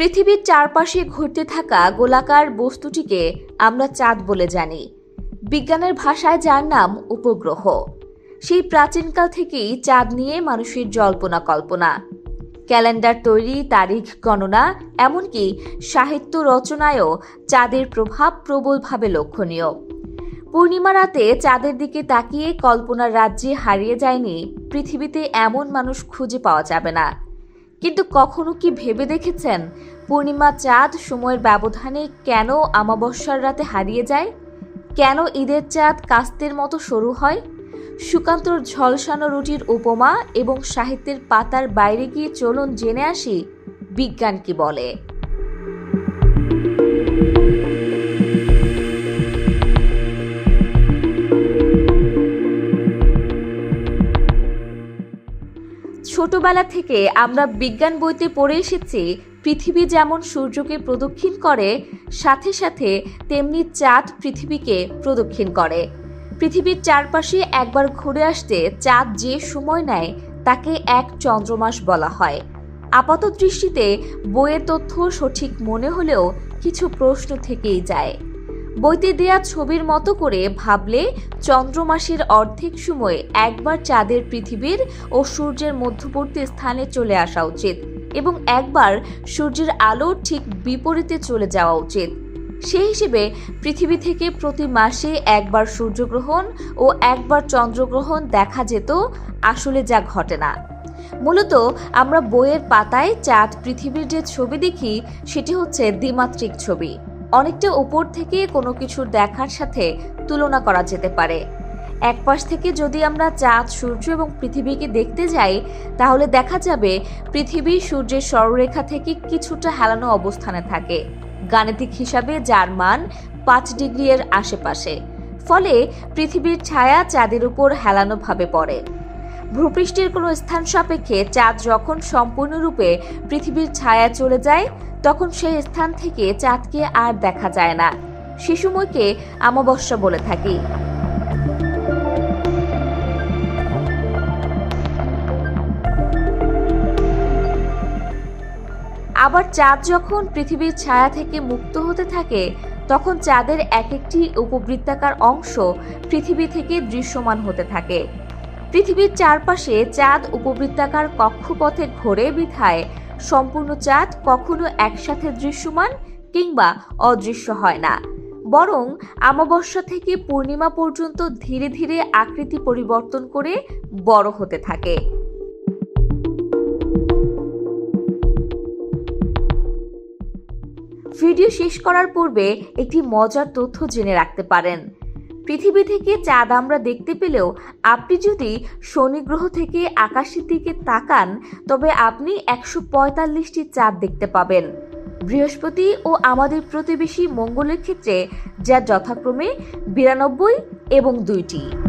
পৃথিবীর চারপাশে ঘুরতে থাকা গোলাকার বস্তুটিকে আমরা চাঁদ বলে জানি। বিজ্ঞানের ভাষায় যার নাম উপগ্রহ। সেই প্রাচীনকাল থেকেই চাঁদ নিয়ে মানুষের জল্পনা কল্পনা। ক্যালেন্ডার তৈরি, তারিখ গণনা, এমনকি সাহিত্য রচনায়ও চাঁদের প্রভাব প্রবলভাবে লক্ষণীয়। পূর্ণিমা রাতে চাঁদের দিকে তাকিয়ে কল্পনার রাজ্যে হারিয়ে যায়নি পৃথিবীতে এমন মানুষ খুঁজে পাওয়া যাবে না। কিন্তু কখনো কি ভেবে দেখেছেন পূর্ণিমা চাঁদ সময়ের ব্যবধানে কেন আমাবস্যার রাতে হারিয়ে যায়? কেন ঈদের চাঁদ কাস্তের মতো সরু হয়? সুকান্তর ঝলসানো রুটির উপমা এবং সাহিত্যের পাতার বাইরে গিয়ে চলুন জেনে আসি, বিজ্ঞান কি বলে? ছোটবেলা থেকে আমরা বিজ্ঞান বইতে পড়ে এসেছি, পৃথিবী যেমন সূর্যকে প্রদক্ষিণ করে, সাথে সাথে তেমনি চাঁদ পৃথিবীকে প্রদক্ষিণ করে। পৃথিবীর চারপাশে একবার ঘুরে আসতে চাঁদ যে সময় নেয়, তাকে এক চন্দ্রমাস বলা হয়। আপাত দৃষ্টিতে বইয়ের তথ্য সঠিক মনে হলেও কিছু প্রশ্ন থেকেই যায়। বইতে দেয়া ছবির মতো করে ভাবলে চন্দ্রমাসের অর্ধেক সময়ে একবার চাঁদের পৃথিবীর ও সূর্যের মধ্যবর্তী স্থানে চলে আসা উচিত এবং একবার সূর্যের আলো ঠিক বিপরীতে চলে যাওয়া উচিত। সেই হিসেবে পৃথিবী থেকে প্রতি মাসে একবার সূর্যগ্রহণ ও একবার চন্দ্রগ্রহণ দেখা যেত, আসলে যা ঘটে না। মূলত আমরা বইয়ের পাতায় চাঁদ পৃথিবীর যে ছবি দেখি, সেটি হচ্ছে দ্বিমাত্রিক ছবি। অনেকটা উপর থেকে কোনো কিছুর দেখার সাথে তুলনা করা যেতে পারে। এক পাশ থেকে যদি আমরা চাঁদ, সূর্য এবং পৃথিবীকে দেখতে যাই, তাহলে দেখা যাবে পৃথিবী সূর্যের সরলরেখা থেকে কিছুটা হেলানো অবস্থানে থাকে। গাণিতিক হিসাবে যার মান পাঁচ ডিগ্রি এর আশেপাশে। ফলে পৃথিবীর ছায়া চাঁদের উপর হেলানোভাবে পড়ে। ভূপৃষ্ঠের কোনো স্থান সাপেক্ষে চাঁদ যখন সম্পূর্ণরূপে পৃথিবীর ছায়া চলে যায়, তখন সেই স্থান থেকে চাঁদকে আর দেখা যায় না। সে সময়কে আমাবস্যা বলে থাকি। আবার চাঁদ যখন পৃথিবীর ছায়া থেকে মুক্ত হতে থাকে, তখন চাঁদের এক একটি উপবৃত্তাকার অংশ পৃথিবী থেকে দৃশ্যমান হতে থাকে। পৃথিবীর চারপাশে চাঁদ উপবৃত্তাকার কক্ষপথে ঘোরে বিধায় সম্পূর্ণ চাঁদ কখনো একসাথে দৃশ্যমান কিংবা অদৃশ্য হয় না। বরং আমাবস্যা থেকে পূর্ণিমা পর্যন্ত ধীরে ধীরে আকৃতি পরিবর্তন করে বড় হতে থাকে। ভিডিও শেষ করার পূর্বে একটি মজার তথ্য জেনে রাখতে পারেন। পৃথিবী থেকে চাঁদ আমরা দেখতে পেলেও আপনি যদি শনি গ্রহ থেকে আকাশের দিকে তাকান, তবে আপনি একশো পঁয়তাল্লিশটি চাঁদ দেখতে পাবেন। বৃহস্পতি ও আমাদের প্রতিবেশী মঙ্গলের ক্ষেত্রে যা যথাক্রমে বিরানব্বই এবং দুইটি।